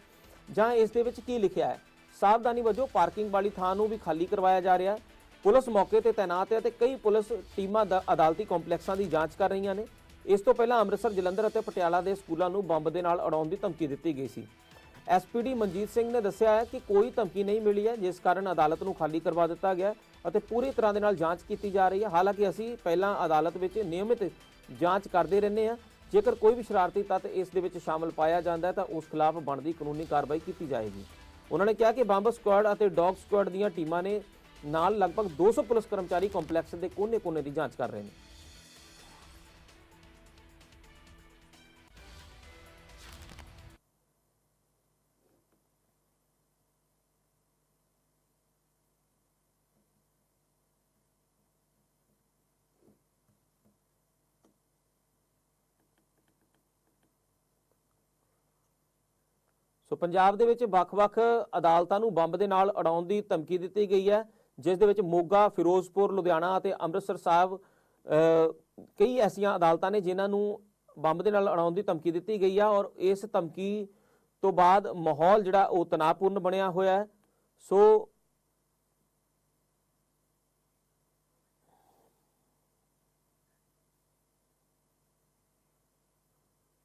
ਜਾਂ ਇਸ ਦੇ ਵਿੱਚ ਕੀ ਲਿਖਿਆ ਹੈ। ਸਾਵਧਾਨੀ ਵਜੋਂ ਪਾਰਕਿੰਗ ਵਾਲੀ ਥਾਂ ਨੂੰ ਵੀ ਖਾਲੀ ਕਰਵਾਇਆ ਜਾ ਰਿਹਾ ਹੈ। ਪੁਲਿਸ ਮੌਕੇ ਤੇ ਤਾਇਨਾਤ ਹੈ ਤੇ ਕਈ ਪੁਲਿਸ ਟੀਮਾਂ ਦਾ ਅਦਾਲਤੀ ਕੰਪਲੈਕਸਾਂ ਦੀ ਜਾਂਚ ਕਰ ਰਹੀਆਂ ਨੇ। ਇਸ ਤੋਂ ਪਹਿਲਾਂ ਅੰਮ੍ਰਿਤਸਰ, ਜਲੰਧਰ ਅਤੇ ਪਟਿਆਲਾ ਦੇ ਸਕੂਲਾਂ ਨੂੰ ਬੰਬ ਦੇ ਨਾਲ ਉਡਾਉਣ ਦੀ ਧਮਕੀ ਦਿੱਤੀ ਗਈ ਸੀ। ਐਸਪੀਡੀ ਮਨਜੀਤ ਸਿੰਘ ਨੇ ਦੱਸਿਆ ਹੈ ਕਿ ਕੋਈ ਧਮਕੀ ਨਹੀਂ ਮਿਲੀ ਹੈ, ਜਿਸ ਕਾਰਨ ਅਦਾਲਤ ਨੂੰ ਖਾਲੀ ਕਰਵਾ ਦਿੱਤਾ ਗਿਆ ਅਤੇ ਪੂਰੀ ਤਰ੍ਹਾਂ ਦੇ ਨਾਲ ਜਾਂਚ ਕੀਤੀ ਜਾ ਰਹੀ ਹੈ। ਹਾਲਾਂਕਿ ਅਸੀਂ ਪਹਿਲਾਂ ਅਦਾਲਤ ਵਿੱਚ ਨਿਯਮਿਤ ਜਾਂਚ ਕਰਦੇ ਰਹਿੰਦੇ ਹਾਂ। ਜੇਕਰ ਕੋਈ ਵੀ ਸ਼ਰਾਰਤੀ ਤੱਤ ਇਸ ਦੇ ਵਿੱਚ ਸ਼ਾਮਲ ਪਾਇਆ ਜਾਂਦਾ ਹੈ ਤਾਂ ਉਸ ਖਿਲਾਫ ਬਣਦੀ ਕਾਨੂੰਨੀ ਕਾਰਵਾਈ ਕੀਤੀ ਜਾਏਗੀ। ਉਹਨਾਂ ਨੇ ਕਿਹਾ ਕਿ ਬੰਬ ਸਕੁਆਡ ਅਤੇ ਡੌਗ ਸਕੁਆਡ ਦੀਆਂ ਟੀਮਾਂ ਨੇ ਨਾਲ ਲਗਭਗ 200 ਪੁਲਿਸ ਕਰਮਚਾਰੀ ਕੰਪਲੈਕਸ ਦੇ ਕੋਨੇ-ਕੋਨੇ ਦੀ ਜਾਂਚ ਕਰ ਰਹੇ ਨੇ। ਸੋ ਪੰਜਾਬ ਦੇ ਵਿੱਚ ਵੱਖ-ਵੱਖ ਅਦਾਲਤਾਂ ਨੂੰ ਬੰਬ ਦੇ ਨਾਲ ਉਡਾਉਣ ਦੀ ਧਮਕੀ ਦਿੱਤੀ ਗਈ ਹੈ। ਜਿਸ ਦੇ ਵਿੱਚ ਮੋਗਾ, ਫਿਰੋਜ਼ਪੁਰ, ਲੁਧਿਆਣਾ ਅਤੇ ਅੰਮ੍ਰਿਤਸਰ ਸਾਹਿਬ ਕਈ ਐਸੀਆਂ ਅਦਾਲਤਾਂ ਨੇ ਜਿਨ੍ਹਾਂ ਨੂੰ ਬੰਬ ਦੇ ਨਾਲ ਉਡਾਉਣ ਦੀ ਧਮਕੀ ਦਿੱਤੀ ਗਈ ਹੈ ਔਰ ਇਸ ਧਮਕੀ ਤੋਂ ਬਾਅਦ ਮਾਹੌਲ ਜਿਹੜਾ ਉਹ ਤਣਾਅਪੂਰਨ ਬਣਿਆ ਹੋਇਆ ਹੈ। ਸੋ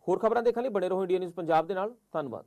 ਹੋਰ ਖਬਰਾਂ ਦੇਖਣ ਲਈ ਬਣੇ ਰਹੋ ਇੰਡੀਆ ਨਿਊਜ਼ ਪੰਜਾਬ ਦੇ ਨਾਲ। ਧੰਨਵਾਦ।